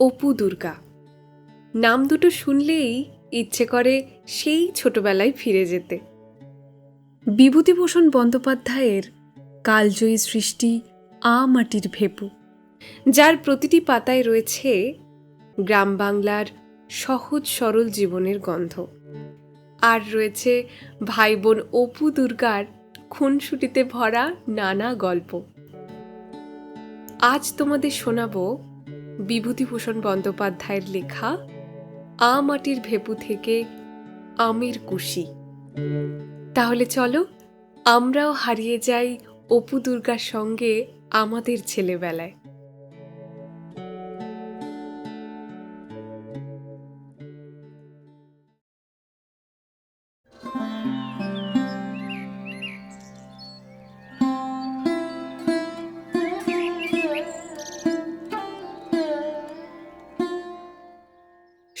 অপু দুর্গা। নাম দুটো শুনলেই ইচ্ছে করে সেই ছোটবেলায় ফিরে যেতে। বিভূতিভূষণ বন্দ্যোপাধ্যায়ের কালজয়ী সৃষ্টি আ মাটির ভেপু, যার প্রতিটি পাতায় রয়েছে গ্রাম বাংলার সহজ সরল জীবনের গন্ধ। আর রয়েছে ভাই বোন অপু দুর্গার খুনসুটিতে ভরা নানা গল্প। আজ তোমাদের শোনাবো বিভূতিভূষণ বন্দ্যোপাধ্যায়ের লেখা, আ মাটির ভেপু থেকে আমের কুশি। তাহলে চলো, আমরাও হারিয়ে যাই অপু দুর্গার সঙ্গে আমাদের ছেলেবেলায়।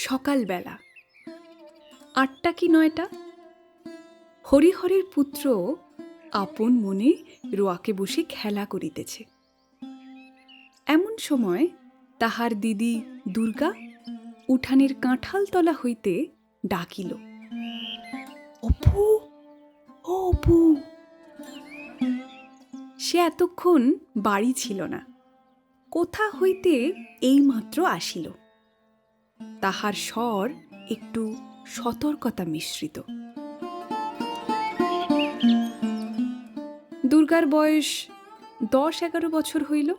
সকালবেলা। আটটা কি নয়টা? হরিহরের পুত্র আপন মনে রোয়াকে বসে খেলা করিতেছে। এমন সময় তাহার দিদি দুর্গা উঠানের কাঁঠাল তলা হইতে ডাকিল। অপু অপু। সে এতক্ষণ বাড়ি ছিল না। কোথা হইতে এইমাত্র আসিল? তাহার স্বর একটু সতর্কতা মিশ্রিত। দুর্গার বয়স দশ এগারো বছর হইল।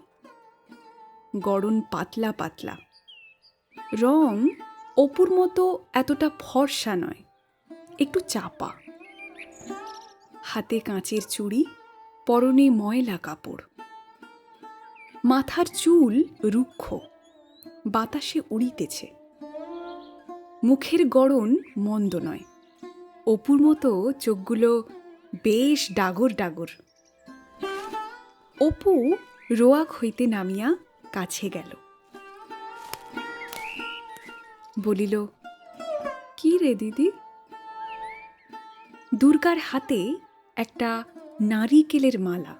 গড়ন পাতলা পাতলা। রং অপুর মতো এতটা ফর্সা নয়, একটু চাপা। হাতে কাঁচের চুড়ি, পরনে ময়লা কাপড়। মাথার চুল রুক্ষ, বাতাসে উড়িতেছে। মুখের গড়ন মন্দ নয়। অপুর মতো চোখগুলো বেশ ডাগর ডাগর। অপু রোয়াক হইতে নামিয়া কাছে গেল। বলিল, কি রে দিদি? দুর্গার হাতে একটা নারিকেলের মালা।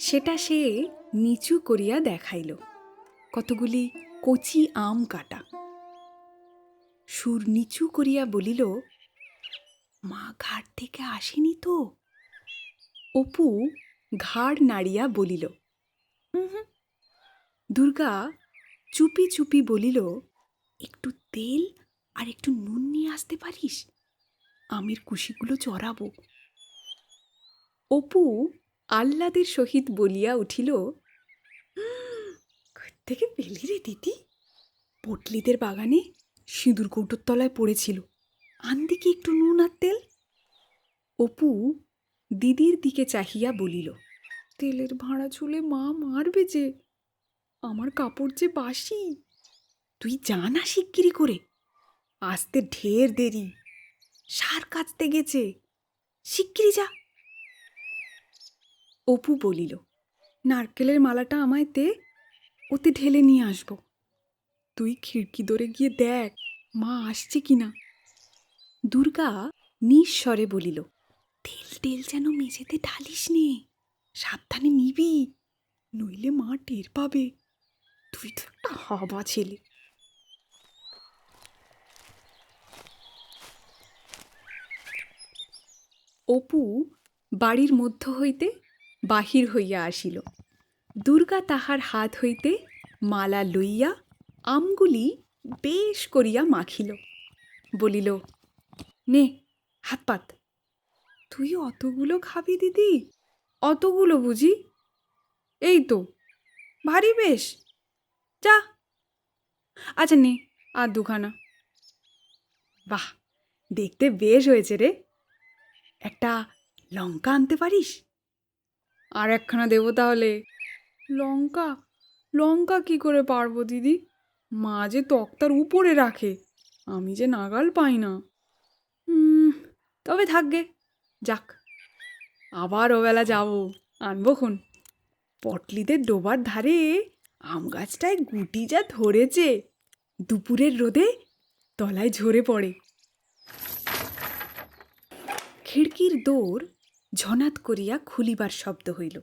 সেটা সে নিচু করিয়া দেখাইল। কতগুলি কচি আম কাটা। সুর নিচু করিয়া বলিল, মা ঘাট থেকে আসেনি তো? অপু ঘাড় নাড়িয়া বলিল। দুর্গা চুপি চুপি বলিল, একটু তেল আর একটু নুন নিয়ে আসতে পারিস? আমের কুশিগুলো চড়াবো। অপু আহ্লাদের সহিত বলিয়া উঠিল থেকে পেলি রে দিদি? পটলিদের বাগানে সিঁদুর কৌটোর তলায় পড়েছিল। আনদি কি একটু নুন আর তেল? অপু দিদির দিকে চাহিয়া বলিল, তেলের ভাঁড়া ছুলে মা মারবে যে, আমার কাপড় যে বাসি। তুই যা না শিগগিরি করে, আসতে ঢের দেরি, সার কাচতে গেছে শিগগিরি যা। অপু বলিল, নারকেলের মালাটা আমায় তে ওতে ঢেলে নিয়ে আসব। তুই খিড়কি দরে গিয়ে দেখ, মা আসছে কিনা দুর্গা নিঃস্বরে বলিল, তেল টেল যেন মেঝেতে ঢালিস নে, সাবধানে নিবি, নইলে মা টের পাবে। তুই তো একটা হাবা ছেলে। অপু বাড়ির মধ্য হইতে বাহির হইয়া আসিল। দুর্গা তাহার হাত হইতে মালা লইয়া আমগুলি বেশ করিয়া মাখিল। বলিল, নে, হাত পাত। তুই অতগুলো খাবি দিদি? অতগুলো বুঝি? এই তো, ভারী বেশ। যা। আচ্ছা নে, আর দুখানা। বাহ, দেখতে বেশ হয়েছে রে। একটা লঙ্কা আনতে পারিস? আর একখানা দেবো তাহলে? লঙ্কা? লঙ্কা কি করে পারব দিদি? মা যে তক্তার উপরে রাখে, আমি যে নাগাল পাই না। তবে থাকবে যাক। আবার ওবেলা যাব, আনব খন। পটলিদের ডোবার ধারে আম গাছটায় গুটি যা ধরেছে, দুপুরের রোদে তলায় ঝরে পড়ে। খিড়কির দৌড় ঝনাত করিয়া খুলিবার শব্দ হইল,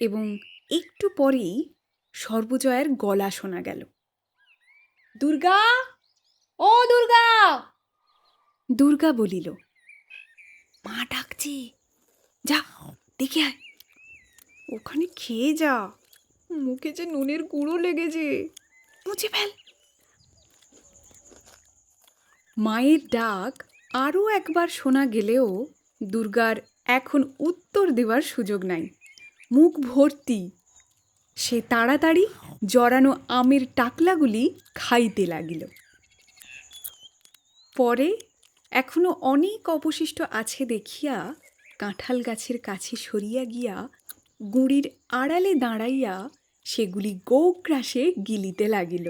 এবং একটু পরেই সর্বজয়ার গলা শোনা গেল। দুর্গা? ও দুর্গা! দুর্গা বলিল মা ডাকছে। যা দেখে আয়। ওখানে খেয়ে যা। মুখে যে নুনের গুঁড়ো লেগেছে। মুছে ফেল। মায়ের ডাক আরও একবার শোনা গেলেও দুর্গার এখন উত্তর দেওয়ার সুযোগ নাই। মুখ ভর্তি। সে তাড়াতাড়ি জড়ানো আমের টাকলাগুলি খাইতে লাগিল। পরে এখনও অনেক অবশিষ্ট আছে দেখিয়া কাঁঠাল গাছের কাছে সরিয়া গিয়া গুঁড়ির আড়ালে দাঁড়াইয়া সেগুলি গোগ্রাসে গিলিতে লাগিল।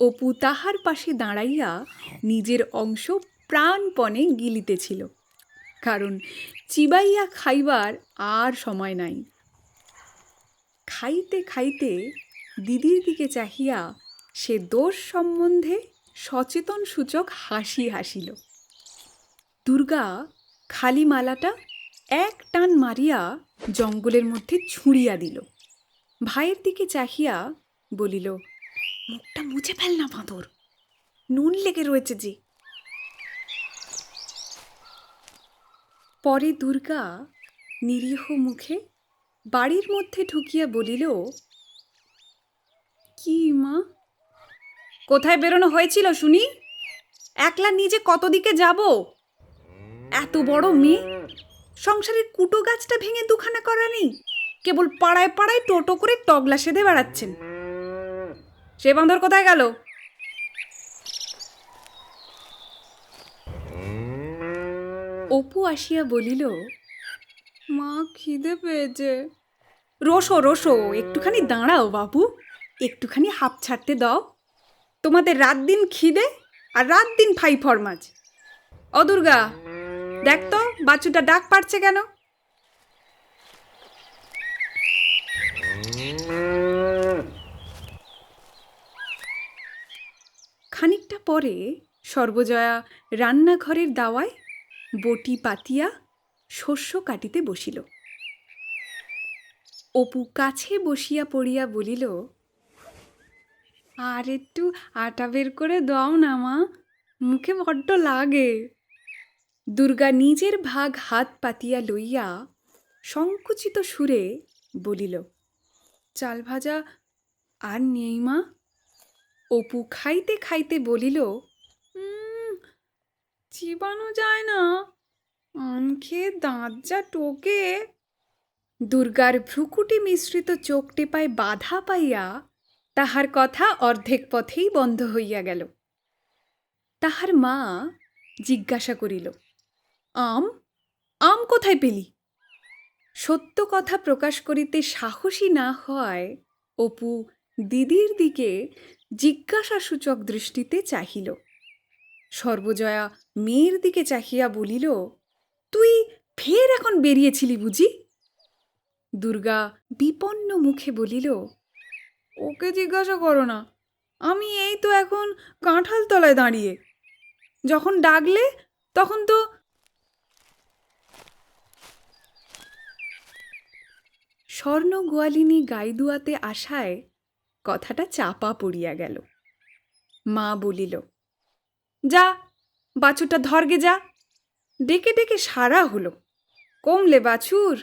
অপু তাহার পাশে দাঁড়াইয়া নিজের অংশ প্রাণপণে গিলিতেছিল, কারণ চিবাইয়া খাইবার আর সময় নাই। খাইতে খাইতে দিদির দিকে চাহিয়া সে দোষ সম্বন্ধে সচেতন সূচক হাসি হাসিল। দুর্গা খালি মালাটা এক টান মারিয়া জঙ্গলের মধ্যে ছুঁড়িয়া দিল। ভাইয়ের দিকে চাহিয়া বলিল, মুখটা মুছে ফেল না বাঁদর, নুন লেগে রয়েছে যে। পরে দুর্গা নিরীহ মুখে বাড়ির মধ্যে ঢুকিয়া বলিল, কি মা? কোথায় বেরোনো হয়েছিল শুনি? একলা নিজে কত দিকে যাব? এত বড় মেয়ে? সংসারের কুটো গাছটা ভেঙে দুখানা করা নেই। কেবল পাড়ায় পাড়ায় টোটো করে টগলা সেধে বেড়াচ্ছেন। সে বাঁদর কোথায় গেল? অপু আসিয়া বলিল, মা খিদে পেয়েছে। রোসো রোসো, একটুখানি দাঁড়াও বাবু, একটুখানি হাঁপ ছাড়তে দাও। তোমাদের রাত দিন খিদে আর রাত দিন ফাই ফরমাজ। ও দুর্গা, দেখ তো বাচ্চুটা ডাক পারছে কেন? খানিকটা পরে সর্বজয়া রান্নাঘরের দাওয়ায় বটি পাতিয়া শস্য কাটিতে বসিল। অপু কাছে বসিয়া পড়িয়া বলিল, আর একটু আটা বের করে দাও না মা, মুখে বড্ড লাগে। দুর্গা নিজের ভাগ হাত পাতিয়া লইয়া সংকুচিত সুরে বলিল, চাল ভাজা আর নেই মা। অপু খাইতে খাইতে বলিল চিবানো যায় না। আম খেয়ে দাঁত যা টোকে দুর্গার ভ্রুকুটি মিশ্রিত চোখ টেপায় বাধা পাইয়া তাহার কথা অর্ধেক পথেই বন্ধ হইয়া গেল। তাহার মা জিজ্ঞাসা করিল, আম? আম কোথায় পেলি? সত্য কথা প্রকাশ করিতে সাহসী না হয় অপু দিদির দিকে জিজ্ঞাসাসূচক দৃষ্টিতে চাহিল। সর্বজয়া মেয়ের দিকে চাহিয়া বলিল, তুই ফের এখন বেরিয়েছিলি বুঝি? দুর্গা বিপন্ন মুখে বলিল, ওকে জিজ্ঞাসা করো না, আমি এই তো এখন কাঁঠাল তলায় দাঁড়িয়ে। যখন ডাকলে, তখন তো স্বর্ণ গোয়ালিনী গাইদুয়াতে আসায় কথাটা চাপা পড়িয়া গেল। মা বলিল, যা, বাছুরটা ধরগে যা। ডেকে ডেকে সারা হলো। কমলে বাছুর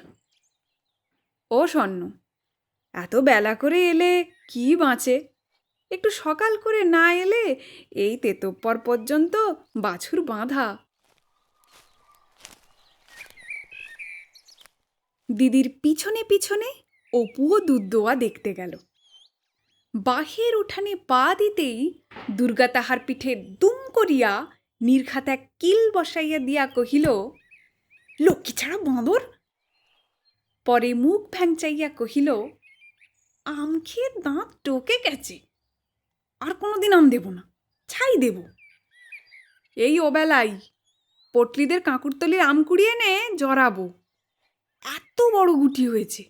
ও স্বর্ণ। এত বেলা করে এলে কি বাঁচে? একটু সকাল করে না এলে এই তেতোপ্পর পর্যন্ত বাছুর বাঁধা। দিদির পিছনে পিছনে অপুও দুধ দোয়া দেখতে গেল। বাহের উঠানে পা দিতেই দুর্গা তাহার পিঠে দুম করিয়া নির্ঘাত এক কিল বসাইয়া দিয়া কহিল, লক্ষ্মী ছাড়া বাঁদর পরে মুখ ভ্যাংচাইয়া কহিল, আম খেয়ে দাঁত টোকে গেছে। আর কোনোদিন আম দেব না, ছাই দেব। এই ওবেলাই পটলিদের কাঁকুরতলির আম কুড়িয়ে এনে জড়াবো। এত বড় গুটি হয়েছে,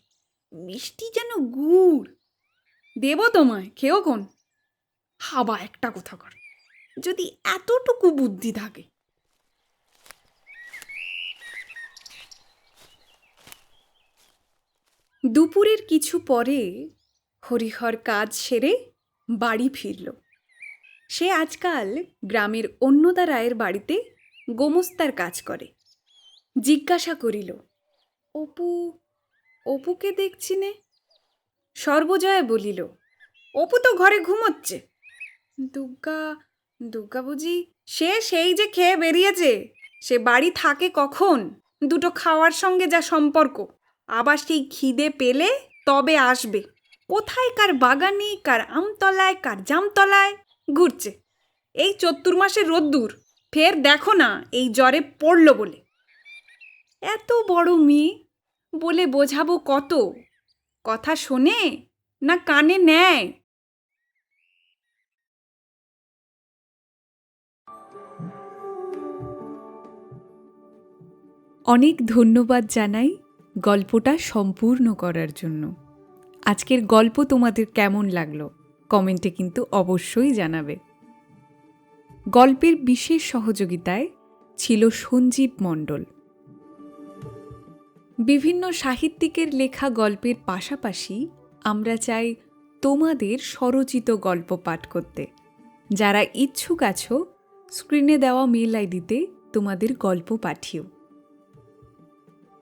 মিষ্টি যেন গুড়। দেব তোমায়, খেও কোন। হাবা একটা কথা কর, যদি এতটুকু বুদ্ধি থাকে দুপুরের কিছু পরে হরিহর কাজ সেরে বাড়ি ফিরল। সে আজকাল গ্রামের অন্নদা রায়ের বাড়িতে গোমস্তার কাজ করে। জিজ্ঞাসা করিল, অপু, অপুকে দেখছি নে? সর্বজয়া বলিল, অপু তো ঘরে ঘুমোচ্ছে। দুর্গা দুর্গা বুঝি, সে সেই যে খেয়ে বেরিয়েছে। সে বাড়ি থাকে কখন? দুটো খাওয়ার সঙ্গে যা সম্পর্ক। আবার সেই খিদে পেলে তবে আসবে। কোথায় কার বাগানে, কার আমতলায়, কার জামতলায়? ঘুরছে। এই চত্তুর মাসের রোদ্দুর, ফের দেখো না এই জ্বরে পড়ল বলে। এত বড় মেয়ে, বলে বোঝাবো কত? কথা শোনে না কানে নেয়? অনেক ধন্যবাদ জানাই গল্পটা সম্পূর্ণ করার জন্য। আজকের গল্প তোমাদের কেমন লাগল, কমেন্টে কিন্তু অবশ্যই জানাবে। গল্পের বিশেষ সহযোগিতায় ছিল সঞ্জীব মণ্ডল। বিভিন্ন সাহিত্যিকের লেখা গল্পের পাশাপাশি আমরা চাই তোমাদের স্বরচিত গল্প পাঠ করতে। যারা ইচ্ছুক আছো, স্ক্রিনে দেওয়া মেল আইডিতে তোমাদের গল্প পাঠিও।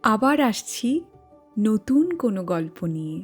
আবার আসছি নতুন কোনো গল্প নিয়ে।